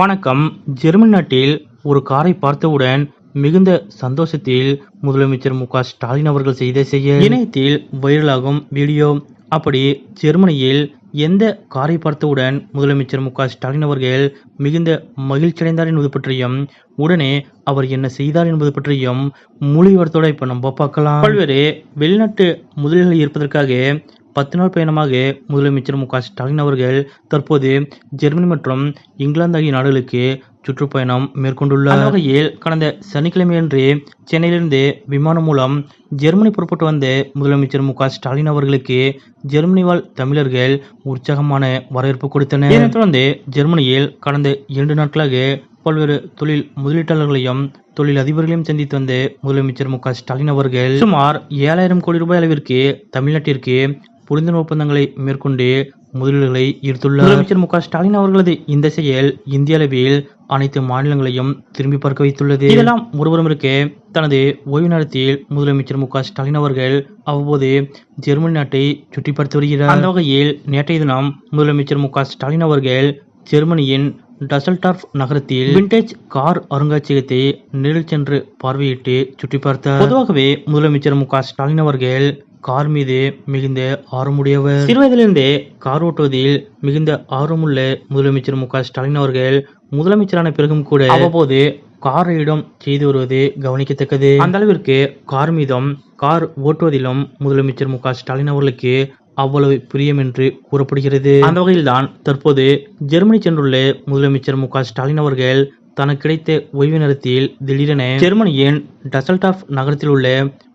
வணக்கம். ஜெர்மன் நாட்டில் ஒரு காரை பார்த்தவுடன் மிகுந்த சந்தோஷத்தில் முதலமைச்சர் மு க ஸ்டாலின் அவர்கள் செய்த செய்ய இணையத்தில் வைரலாகும் வீடியோ. அப்படி ஜெர்மனியில் எந்த காரை பார்த்தவுடன் முதலமைச்சர் மு க ஸ்டாலின் அவர்கள் மிகுந்த மகிழ்ச்சியடைந்தார் என்பது பற்றியும் உடனே அவர் என்ன செய்தார் என்பது பற்றியும் மூலிவரத்தோட இப்போ இப்ப நம்ம பார்க்கலாம். பல்வேறு வெளிநாட்டு முதலீடுகள் இருப்பதற்காக பத்து நாள் பயணமாக முதலமைச்சர் மு க ஸ்டாலின் அவர்கள் தற்போது ஜெர்மனி மற்றும் இங்கிலாந்து ஆகிய நாடுகளுக்கு சுற்றுப்பயணம் மேற்கொண்டுள்ளார். வகையில் கடந்த சனிக்கிழமையன்று சென்னையிலிருந்து விமானம் மூலம் ஜெர்மனி புறப்பட்டு வந்த முதலமைச்சர் மு க ஸ்டாலின் அவர்களுக்கு ஜெர்மனி வாழ் தமிழர்கள் உற்சாகமான வரவேற்பு கொடுத்தனர். இதனைத் தொடர்ந்து ஜெர்மனியில் கடந்த இரண்டு நாட்களாக பல்வேறு தொழில் முதலீட்டாளர்களையும் தொழில் அதிபர்களையும் சந்தித்து வந்த முதலமைச்சர் மு க ஸ்டாலின் அவர்கள் சுமார் ஏழாயிரம் கோடி ரூபாய் அளவிற்கு தமிழ்நாட்டிற்கு புரிந்துணர்வு ஒப்பந்தங்களை மேற்கொண்டு முதலீடுகளை ஈர்த்துள்ளார். முதலமைச்சர் மு ஸ்டாலின் அவர்களது இந்த செயல் இந்திய அளவில் அனைத்து மாநிலங்களையும் திரும்பி பார்க்க வைத்துள்ளது. இதெல்லாம் ஒருவரும் இருக்க தனது ஓய்வு நேரத்தில் முதலமைச்சர் மு ஸ்டாலின் அவர்கள் அவ்வப்போது ஜெர்மனி நாட்டை சுற்றி பார்த்து வருகிறார். அந்த வகையில் நேற்றைய தினம் முதலமைச்சர் மு ஸ்டாலின் அவர்கள் ஜெர்மனியின் டசல்டார்ஃப் நகரத்தில் விண்டேஜ் கார் அருங்காட்சியகத்தை நேரில் சென்று பார்வையிட்டு சுற்றி பார்த்தார் பொதுவாகவே முதலமைச்சர் மு ஸ்டாலின் அவர்கள் கார் மீது மிகுந்த ஆர்வமுடையவர். சிறுவயதிலிருந்தே கார் ஓட்டுவதில் மிகுந்த ஆர்வமுள்ள முதலமைச்சர் மு க ஸ்டாலின் அவர்கள் முதலமைச்சரான பிறகும் கூட அவ்வப்போது கார் ரைடும் செய்து வருவது கவனிக்கத்தக்கது. அந்த அளவிற்கு கார் மீதும் கார் ஓட்டுவதிலும் முதலமைச்சர் மு க ஸ்டாலின் அவர்களுக்கு அவ்வளவு பிரியம் என்று கூறப்படுகிறது. அந்த வகையில்தான் தற்போது ஜெர்மனி சென்றுள்ள முதலமைச்சர் மு க ஸ்டாலின் அவர்கள் தனக்கு கிடைத்த ஓய்வு நேரத்தில் திடீரென ஜெர்மனியின் டசல்டாஃப் நகரத்தில் உள்ள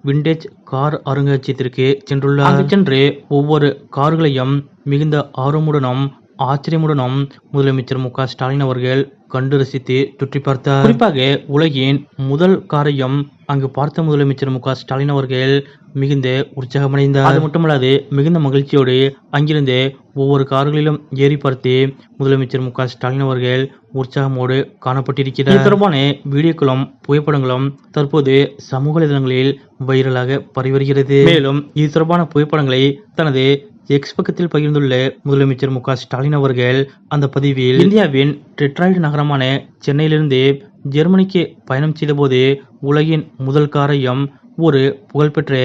விண்டேஜ் கார் அருங்காட்சியகத்திற்கு சென்றுள்ளார். சென்று ஒவ்வொரு கார்களையும் மிகுந்த ஆர்வமுடனும் ஆச்சரியமுடனும் முதலமைச்சர் மு ஸ்டாலின் அவர்கள் கண்டு ரசித்து சுற்றி பார்த்தார். குறிப்பாக உலகின் முதல் காரையும் அங்கு பார்த்த முதலமைச்சர் மு ஸ்டாலின் அவர்கள் மிகுந்த உற்சாகமடைந்தார். அது மட்டுமல்லாது மிகுந்த மகிழ்ச்சியோடு அங்கிருந்து ஒவ்வொரு கார்களிலும் ஏறி பார்த்து முதலமைச்சர் மு ஸ்டாலின் அவர்கள் உற்சாகமோடு காணப்பட்டிருக்கிறார். இது தொடர்பான வீடியோக்களும் புகைப்படங்களும் தற்போது சமூக வலைதளங்களில் வைரலாக பரவி வருகிறது. மேலும் இது தொடர்பான புகைப்படங்களை தனது எக்ஸ் பக்கத்தில் பகிர்ந்துள்ள முதலமைச்சர் மு ஸ்டாலின் அவர்கள் அந்த பதிவில் இந்தியாவின் டெட்ராய்டு நகரமான சென்னையிலிருந்து ஜெர்மனிக்கு பயணம் செய்தபோது உலகின் முதல் காரையும் ஒரு புகழ்பெற்ற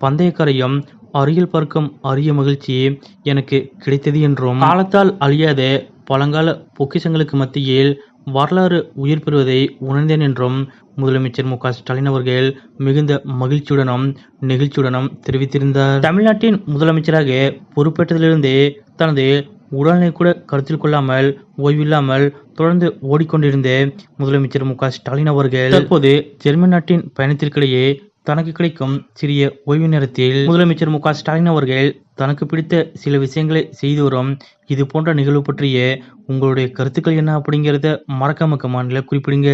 பந்தயக்காரையும் அருகில் பார்க்கும் அரிய மகிழ்ச்சி எனக்கு கிடைத்தது என்றும் காலத்தால் அழியாத பழங்கால பொக்கிஷங்களுக்கு மத்தியில் வரலாறு உயிர் பெறுவதை உணர்ந்தேன் என்றும் முதலமைச்சர் மு க ஸ்டாலின் அவர்கள் மிகுந்த மகிழ்ச்சியுடனும் நெகிழ்ச்சியுடனும் தெரிவித்திருந்தார். தமிழ்நாட்டின் முதலமைச்சராக பொறுப்பேற்றதிலிருந்தே தனது உடல்நிலை கூட கருத்தில் கொள்ளாமல் ஓய்வில்லாமல் தொடர்ந்து ஓடிக்கொண்டிருந்த முதலமைச்சர் மு க ஸ்டாலின் அவர்கள் தற்போது ஜெர்மன் நாட்டின் பயணத்திற்கிடையே தனக்கு கிடைக்கும் சிறிய ஓய்வு நேரத்தில் முதலமைச்சர் மு ஸ்டாலின் அவர்கள் தனக்கு பிடித்த சில விஷயங்களை செய்து வரும். இது போன்ற நிகழ்வு பற்றிய உங்களுடைய கருத்துக்கள் என்ன அப்படிங்கிறத மறக்காம கமாண்டில் குறிப்பிடுங்க.